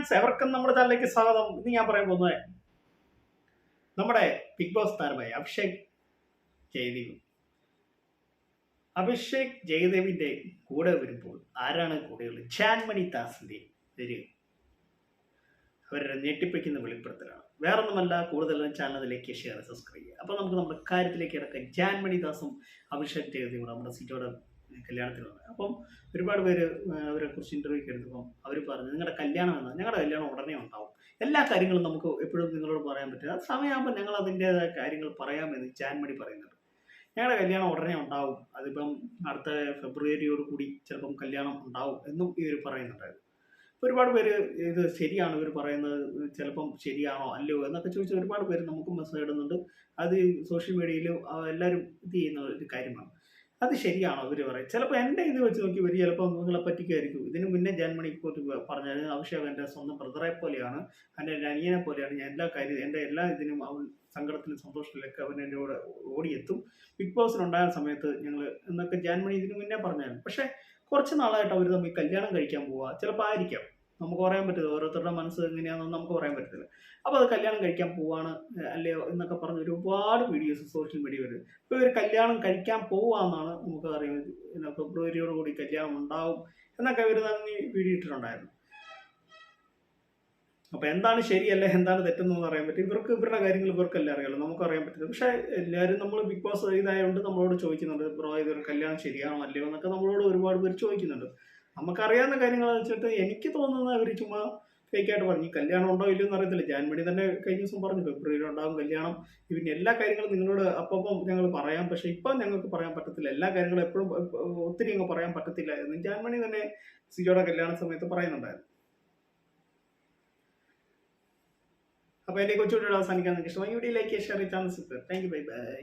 Friends എവർക്കും നമ്മുടെ ചാനലിലേക്ക് സ്വാഗതം. ഇന്ന് ഞാൻ പറയാൻ പോകുന്നത് നമ്മുടെ ബിഗ് ബോസ് താരമായ അഭിഷേക് ജയദേവ്. അഭിഷേക് ജയദേവിന്റെ കൂടെ വരുമ്പോൾ ആരാണ് കൂടെയുള്ളത് ചാൻമണി ദാസിന്റെ ഒരു അവരുടെ ഞെട്ടിപ്പിക്കുന്ന വെളിപ്പെടുത്തലാണ്. വേറൊന്നുമല്ല കൂടുതലും ചാനലിലേക്ക് ഷെയർ സബ്സ്ക്രൈബ് ചെയ്യുക. അപ്പോൾ നമുക്ക് നമ്മുടെ കാര്യത്തിലേക്ക് ഇടക്കാൻ ജാൻമണി ദാസും അഭിഷേക് ജയദേവും നമ്മുടെ സീറ്റോടെ കല്യാണത്തിന് വന്നത്. അപ്പം ഒരുപാട് പേര് ആ, അവരെ കുറിച്ച് ഇന്റർവ്യൂ എടുത്തപ്പം അവർ പറഞ്ഞു നിങ്ങളുടെ കല്യാണം എന്നാൽ ഞങ്ങളുടെ കല്യാണം ഉടനെ ഉണ്ടാവും. എല്ലാ കാര്യങ്ങളും നമുക്ക് എപ്പോഴും നിങ്ങളോട് പറയാൻ പറ്റില്ല അത് സമയമാകുമ്പോൾ ഞങ്ങൾ അതിന്റെതായ കാര്യങ്ങൾ പറയാമെന്ന് ചാൻമണി പറയുന്നുണ്ട് ഞങ്ങളുടെ കല്യാണം ഉടനെ ഉണ്ടാവും. അതിപ്പം അടുത്ത ഫെബ്രുവരിയോട് കൂടി ചിലപ്പം കല്യാണം ഉണ്ടാവും എന്നും ഇവർ പറയുന്നുണ്ടായിരുന്നു. ഒരുപാട് പേര് ഇത് ശരിയാണ് ഇവർ പറയുന്നത്. ചിലപ്പം ശരിയാണോ അല്ലയോ എന്നൊക്കെ ചോദിച്ച് ഒരുപാട് പേര് നമുക്ക് മെസ്സേജ് ഇടുന്നുണ്ട്. അത് സോഷ്യൽ മീഡിയയിൽ എല്ലാവരും ഇത് ചെയ്യുന്ന ഒരു കാര്യമാണ്. അത് ശരിയാണോ ഇവർ പറയും ചിലപ്പോൾ എന്റെ ഇത് വെച്ച് നോക്കി ഇവർ ചിലപ്പോൾ നിങ്ങളെ പറ്റിക്കായിരിക്കും ഇതിന് മുന്നേ ജന്മണി പോയിട്ട് പറഞ്ഞാൽ അഭിഷേക് എന്റെ സ്വന്തം ബ്രദറെ പോലെയാണ്. എന്റെ അനിയനെ പോലെയാണ്. ഞാൻ എല്ലാ കാര്യം എന്റെ എല്ലാ ഇതിനും അവൻ സങ്കടത്തിലും സന്തോഷത്തിലൊക്കെ അവൻ എന്നോട് ഓടിയെത്തും. ബിഗ് ബോസിനുണ്ടായ സമയത്ത് ഞങ്ങൾ എന്നൊക്കെ ജാൻമണി ഇതിന് മുന്നേ പറഞ്ഞായിരുന്നു. പക്ഷേ കുറച്ച് നാളായിട്ട് അവർ തമ്മിൽ കല്യാണം കഴിക്കാൻ പോവുക ചിലപ്പോൾ ആയിരിക്കാം. നമുക്ക് പറയാൻ പറ്റില്ല. ഓരോരുത്തരുടെ മനസ്സ് എങ്ങനെയാണെന്ന് നമുക്ക് പറയാൻ പറ്റത്തില്ല അപ്പോൾ അത് കല്യാണം കഴിക്കാൻ പോവാണ് അല്ലയോ എന്നൊക്കെ പറഞ്ഞ് ഒരുപാട് വീഡിയോസ് സോഷ്യൽ മീഡിയ വരും. ഇപ്പോൾ ഇവർ കല്യാണം കഴിക്കാൻ പോവാന്നാണ് നമുക്ക് അറിയുന്നത്. ഫെബ്രുവരിയോട് കൂടി കല്യാണം ഉണ്ടാവും എന്നൊക്കെ ഇവർ തന്നെ വീഡിയോ ഇട്ടിട്ടുണ്ടായിരുന്നു. അപ്പോൾ എന്താണ് ശരിയല്ല എന്താണ് തെറ്റെന്ന് അറിയാൻ പറ്റും ഇവർക്ക് ഇവരുടെ കാര്യങ്ങൾ ഇവർക്കല്ലേ അറിയാലോ നമുക്ക് അറിയാൻ പറ്റില്ല. പക്ഷേ എല്ലാവരും നമ്മൾ ബിഗ് ബോസ് ഇതായതുകൊണ്ട് നമ്മളോട് ചോദിക്കുന്നുണ്ട് ബ്രോ ഇതൊരു കല്യാണം ശരിയാണോ അല്ലയോ? എന്നൊക്കെ നമ്മളോട് ഒരുപാട് പേര് ചോദിക്കുന്നുണ്ട്. നമുക്കറിയാവുന്ന കാര്യങ്ങൾ വെച്ചിട്ട് എനിക്ക് തോന്നുന്നത് അവർ ചുമ്മാ ഫേക്കായിട്ട് പറഞ്ഞു. ഈ കല്യാണം ഉണ്ടോ ഇല്ലയോ എന്ന് അറിയത്തില്ല. ജാൻമണി തന്നെ കഴിഞ്ഞ ദിവസം പറഞ്ഞു ഫെബ്രുവരി ഉണ്ടാകും കല്യാണം. പിന്നെ എല്ലാ കാര്യങ്ങളും നിങ്ങളോട് അപ്പം ഞങ്ങൾ പറയാം. പക്ഷെ ഇപ്പം ഞങ്ങൾക്ക് പറയാൻ പറ്റത്തില്ല. എല്ലാ കാര്യങ്ങളും എപ്പോഴും ഒത്തിരി അങ്ങ് പറയാൻ പറ്റത്തില്ല എന്ന് ജാൻമണി തന്നെ സിജോയുടെ കല്യാണ സമയത്ത് പറയുന്നുണ്ടായിരുന്നു. അപ്പോൾ എന്റെ കൊച്ചുകൂടി അവസാനിക്കാൻ നിങ്ങൾക്ക് ഇഷ്ടമായി. Video like share channel thank you bye bye